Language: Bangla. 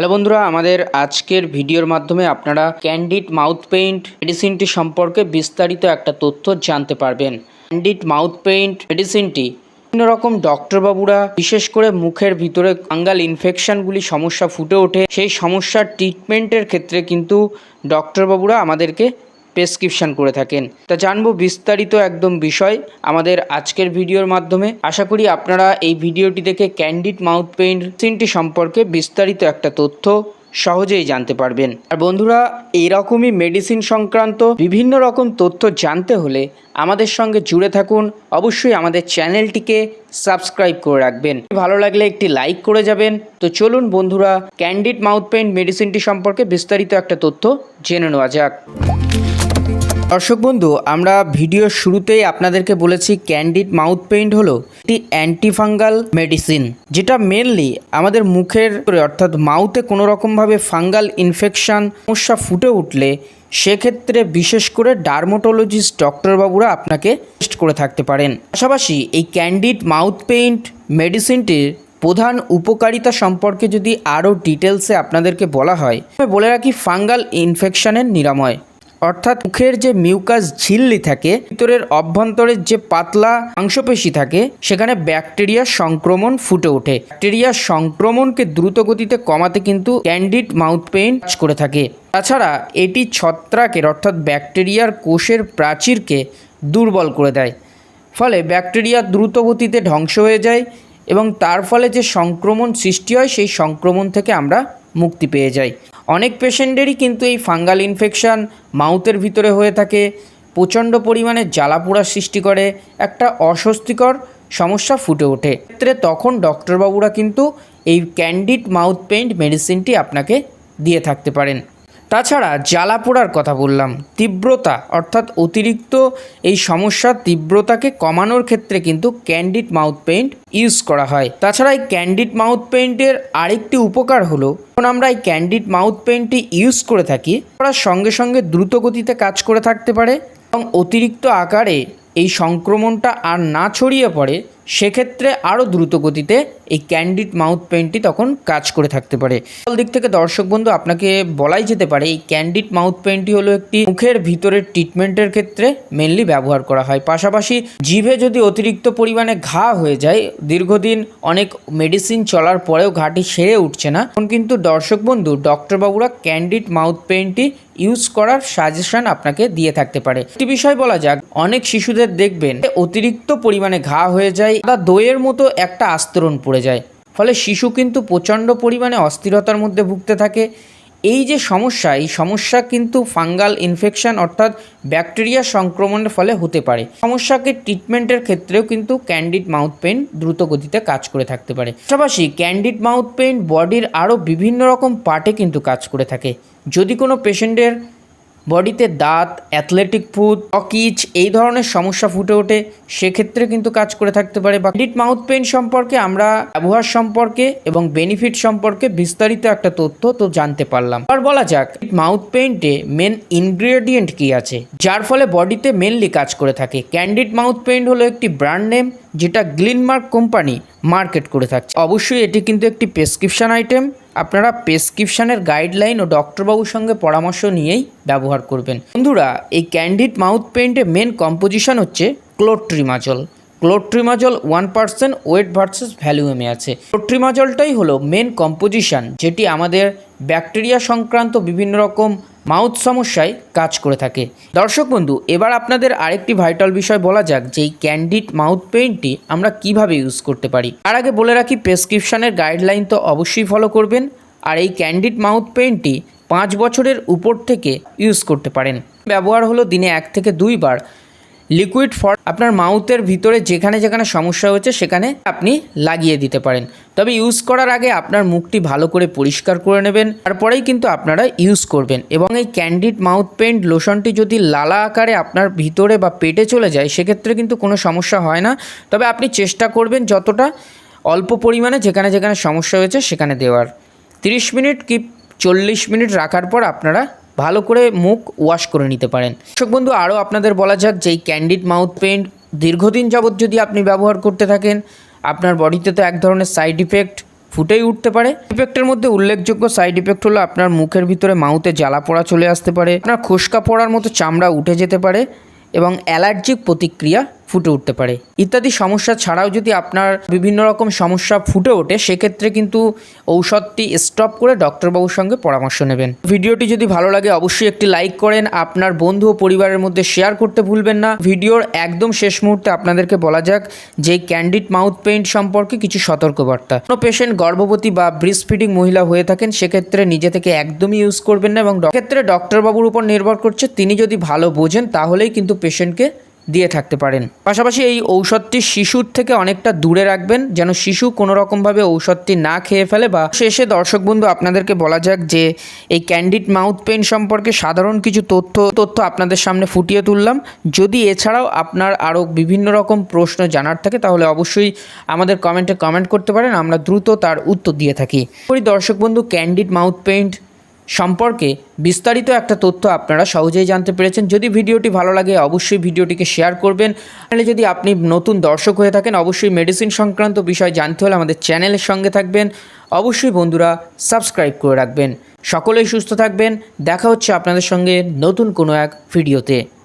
হ্যালো বন্ধুরা, আমাদের আজকের ভিডিওর মাধ্যমে আপনারা ক্যান্ডিড মাউথ পেইন্ট মেডিসিনটি সম্পর্কে বিস্তারিত একটা তথ্য জানতে পারবেন। ক্যান্ডিড মাউথ পেইন্ট মেডিসিনটি বিভিন্ন রকম ডক্টরবাবুরা, বিশেষ করে মুখের ভিতরে ফাঙ্গাল ইনফেকশনগুলি সমস্যা ফুটে ওঠে, সেই সমস্যার ট্রিটমেন্টের ক্ষেত্রে কিন্তু ডক্টরবাবুরা আমাদেরকে প্রেসক্রিপশন করে থাকেন। তা জানব বিস্তারিত একদম বিষয় আমাদের আজকের ভিডিওর মাধ্যমে। আশা করি আপনারা এই ভিডিওটি দেখে ক্যান্ডিড মাউথ পেইন্ট সিনটি সম্পর্কে বিস্তারিত একটা তথ্য সহজেই জানতে পারবেন। আর বন্ধুরা, এইরকমই মেডিসিন সংক্রান্ত বিভিন্ন রকম তথ্য জানতে হলে আমাদের সঙ্গে জুড়ে থাকুন। অবশ্যই আমাদের চ্যানেলটিকে সাবস্ক্রাইব করে রাখবেন। ভালো লাগলে একটি লাইক করে যাবেন। তো চলুন বন্ধুরা ক্যান্ডিড মাউথ পেইন্ট মেডিসিনটি সম্পর্কে বিস্তারিত একটা তথ্য জেনে নেওয়া যাক। দর্শক বন্ধু, আমরা ভিডিওর শুরুতেই আপনাদেরকে বলেছি ক্যান্ডিড মাউথ পেইন্ট হলো একটি অ্যান্টিফাঙ্গাল মেডিসিন যেটা মেনলি আমাদের মুখের অর্থাৎ মাউথে কোনো রকমভাবে ফাঙ্গাল ইনফেকশন সমস্যা ফুটে উঠলে, সেক্ষেত্রে বিশেষ করে ডার্মোটোলজিস্ট ডক্টরবাবুরা আপনাকে টেস্ট করে থাকতে পারেন। পাশাপাশি এই ক্যান্ডিড মাউথ পেইন্ট মেডিসিনটির প্রধান উপকারিতা সম্পর্কে যদি আরও ডিটেলসে আপনাদেরকে বলা হয় বলে রাখি ফাঙ্গাল ইনফেকশনের নিরাময়। অর্থাৎ মুখের যে মিউকাস ঝিল্লি থাকে, ভিতরের অভ্যন্তরের যে পাতলা মাংসপেশি থাকে, সেখানে ব্যাকটেরিয়ার সংক্রমণ ফুটে ওঠে। ব্যাকটেরিয়ার সংক্রমণকে দ্রুত গতিতে কমাতে কিন্তু ক্যান্ডিড মাউথ পেইন করে থাকে। তাছাড়া এটি ছত্রাকের, অর্থাৎ ব্যাকটেরিয়ার কোষের প্রাচীরকে দুর্বল করে দেয়। ফলে ব্যাকটেরিয়া দ্রুত গতিতে ধ্বংস হয়ে যায় এবং তার ফলে যে সংক্রমণ সৃষ্টি হয়, সেই সংক্রমণ থেকে আমরা মুক্তি পেয়ে যায়। অনেক পেশেন্টেরই কিন্তু এই ফাঙ্গাল ইনফেকশান মাউথের ভিতরে হয়ে থাকে। প্রচণ্ড পরিমাণে জ্বালাপোড়ার সৃষ্টি করে, একটা অস্বস্তিকর সমস্যা ফুটে ওঠে। ক্ষেত্রে তখন ডক্টরবাবুরা কিন্তু এই ক্যান্ডিড মাউথ পেইন্ট মেডিসিনটি আপনাকে দিয়ে থাকতে পারেন। তাছাড়া জ্বালা পোড়ার কথা বললাম। তীব্রতা, অর্থাৎ অতিরিক্ত এই সমস্যার তীব্রতাকে কমানোর ক্ষেত্রে কিন্তু ক্যান্ডিড মাউথ পেইন্ট ইউজ করা হয়। তাছাড়া এই ক্যান্ডিড মাউথ পেইন্টের আরেকটি উপকার হলো, যখন আমরা এই ক্যান্ডিড মাউথ পেইন্টটি ইউজ করে থাকি, ওরা সঙ্গে সঙ্গে দ্রুত গতিতে কাজ করে থাকতে পারে এবং অতিরিক্ত আকারে এই সংক্রমণটা আর না ছড়িয়ে পড়ে সেক্ষেত্রে আরও দ্রুত গতিতে এই ক্যান্ডিড মাউথ পেন্টটি তখন কাজ করে থাকতে পারে। সকল দিক থেকে দর্শক বন্ধু, আপনাকে বলাই যেতে পারে, এই ক্যান্ডিড মাউথ পেন্টটি হলো একটি মুখের ভিতরের ট্রিটমেন্টের ক্ষেত্রে মেনলি ব্যবহার করা হয়। পাশাপাশি জিভে যদি অতিরিক্ত পরিমাণে ঘা হয়ে যায়, দীর্ঘদিন অনেক মেডিসিন চলার পরেও ঘাটি সেরে উঠছে না। তখন কিন্তু দর্শক বন্ধু, ডক্টরবাবুরা ক্যান্ডিড মাউথ পেন্টটি ইউজ করার সাজেশন আপনাকে দিয়ে থাকতে পারে। একটি বিষয় বলা যাক, অনেক শিশুদের দেখবেন, অতিরিক্ত পরিমাণে ঘা হয়ে যায় দইয়ের মতো একটা আস্তরণ পড়ে যায়। ফলে শিশু কিন্তু প্রচণ্ড পরিমাণে অস্থিরতার মধ্যে ভুগতে থাকে। এই যে সমস্যা, এই সমস্যা কিন্তু ফাঙ্গাল ইনফেকশন অর্থাৎ ব্যাকটেরিয়া সংক্রমণের ফলে হতে পারে। সমস্যাকে ট্রিটমেন্টের ক্ষেত্রেও কিন্তু ক্যান্ডিড মাউথ পেন দ্রুত গতিতে কাজ করে থাকতে পারে। পাশাপাশি ক্যান্ডিড মাউথ পেন বডির আরও বিভিন্ন রকম পার্টে কিন্তু কাজ করে থাকে। যদি কোনো পেশেন্টের বডিতে দাঁত, অ্যাথলেটিক ফুড অকিচ এই ধরনের সমস্যা ফুটে ওঠে, সেক্ষেত্রে কিন্তু কাজ করে থাকতে পারে বা ক্যান্ডিড মাউথ পেন সম্পর্কে আমরা ব্যবহার সম্পর্কে এবং বেনিফিট সম্পর্কে বিস্তারিত একটা তথ্য তো জানতে পারলাম। আর বলা যাক মাউথ পেইন্টে মেন ইনগ্রেডিয়েন্ট কি আছে? যার ফলে বডিতে মেনলি কাজ করে থাকে। ক্যান্ডিড মাউথ পেইন্ট হলো একটি ব্র্যান্ড নেম যেটা গ্লিনমার্ক কোম্পানি মার্কেট করে থাকছে। অবশ্যই এটি কিন্তু একটি প্রেসক্রিপশন আইটেম আপনারা প্রেসক্রিপশানের গাইডলাইন ও ডক্টরবাবুর সঙ্গে পরামর্শ নিয়েই ব্যবহার করবেন। বন্ধুরা, এই ক্যান্ডিড মাউথ পেন্টের মেন কম্পোজিশন হচ্ছে clotrimazole clotrimazole one percent weight versus ভ্যালিউমে আছে। ক্লোট্রিমাজলটাই হলো মেন কম্পোজিশন যেটি আমাদের ব্যাকটেরিয়া সংক্রান্ত বিভিন্ন রকম মাউথ সমস্যায় কাজ করে থাকে। দর্শক বন্ধু, এবার আপনাদের আরেকটি ভাইটাল বিষয় বলা যাক যে এই ক্যান্ডিড মাউথ পেইন্টটি আমরা কীভাবে ইউজ করতে পারি। তার আগে বলে রাখি প্রেসক্রিপশনের গাইডলাইন তো অবশ্যই ফলো করবেন, আর এই ক্যান্ডিড মাউথ পেইন্টটি পাঁচ বছরের উপর থেকে ইউজ করতে পারেন। ব্যবহার হলো দিনে এক থেকে দুইবার। লিকুইড ফর আপনার মাউথের ভিতরে যেখানে যেখানে সমস্যা হচ্ছে সেখানে আপনি লাগিয়ে দিতে পারেন। তবে ইউজ করার আগে আপনার মুখটি ভালো করে পরিষ্কার করে নেবেন। তারপরেই কিন্তু আপনারা ইউজ করবেন। এবং এই ক্যান্ডিড মাউথ পেন্ট লোশনটি যদি লালা আকারে আপনার ভিতরে বা পেটে চলে যায়, সেক্ষেত্রে কিন্তু কোনো সমস্যা হয় না। তবে আপনি চেষ্টা করবেন যতটা অল্প পরিমাণে যেখানে যেখানে সমস্যা হয়েছে, সেখানে দেওয়ার। তিরিশ মিনিট কি চল্লিশ মিনিট রাখার পর আপনারা ভালো করে মুখ ওয়াশ করে নিতে পারেন। দর্শক বন্ধু, আরও আপনাদের বলা যাক যে এই ক্যান্ডিড মাউথ পেন্ট দীর্ঘদিন যাবৎ যদি আপনি ব্যবহার করতে থাকেন, আপনার বডিতে তো এক ধরনের সাইড ইফেক্ট ফুটেই উঠতে পারে। ইফেক্টের মধ্যে উল্লেখযোগ্য সাইড ইফেক্ট হলো আপনার মুখের ভিতরে মাউথে জ্বালা পোড়া চলে আসতে পারে, আপনার খোসকা পড়ার মতো চামড়া উঠে যেতে পারে এবং অ্যালার্জিক প্রতিক্রিয়া ফুটে উঠতে পারে। ইত্যাদি সমস্যা ছাড়াও যদি আপনার বিভিন্ন রকম সমস্যা ফুটে ওঠে, সেক্ষেত্রে কিন্তু ঔষধটি স্টপ করে ডক্টরবাবুর সঙ্গে পরামর্শ নেবেন। ভিডিওটি যদি ভালো লাগে, অবশ্যই একটি লাইক করেন। আপনার বন্ধু ও পরিবারের মধ্যে শেয়ার করতে ভুলবেন না। ভিডিওর একদম শেষ মুহূর্তে আপনাদেরকে বলা যাক যে ক্যান্ডিড মাউথ পেইন্ট সম্পর্কে কিছু সতর্কবার্তা। কোনো পেশেন্ট গর্ভবতী বা ব্রিস্ট ফিডিং মহিলা হয়ে থাকেন, সেক্ষেত্রে নিজে থেকে একদমই ইউজ করবেন না এবং ক্ষেত্রে ডক্টরবাবুর উপর নির্ভর করছে। তিনি যদি ভালো বোঝেন, তাহলেই কিন্তু পেশেন্টকে দিয়ে থাকতে পারেন। পাশাপাশি এই ঔষধটি শিশুর থেকে অনেকটা দূরে রাখবেন, যেন শিশু কোনো রকমভাবে ঔষধটি না খেয়ে ফেলে বা শেষে দর্শক বন্ধু আপনাদেরকে বলা যাক যে এই ক্যান্ডিড মাউথ পেন সম্পর্কে সাধারণ কিছু তথ্য তথ্য আপনাদের সামনে ফুটিয়ে তুললাম। যদি এছাড়াও আপনার আরও বিভিন্ন রকম প্রশ্ন জানার থাকে, তাহলে অবশ্যই আমাদের কমেন্টে কমেন্ট করতে পারেন, আমরা দ্রুত তার উত্তর দিয়ে থাকি। দর্শক বন্ধু ক্যান্ডিড মাউথ পেইন্ট সম্পর্কে বিস্তারিত একটা তথ্য আপনারা সহজেই জানতে পেরেছেন। যদি ভিডিওটি ভালো লাগে, অবশ্যই ভিডিওটিকে শেয়ার করবেন। তাহলে যদি আপনি নতুন দর্শক হয়ে থাকেন, অবশ্যই মেডিসিন সংক্রান্ত বিষয় জানতে হলে আমাদের চ্যানেলের সঙ্গে থাকবেন। অবশ্যই বন্ধুরা সাবস্ক্রাইব করে রাখবেন। সকলেই সুস্থ থাকবেন। দেখা হচ্ছে আপনাদের সঙ্গে নতুন কোনো এক ভিডিওতে।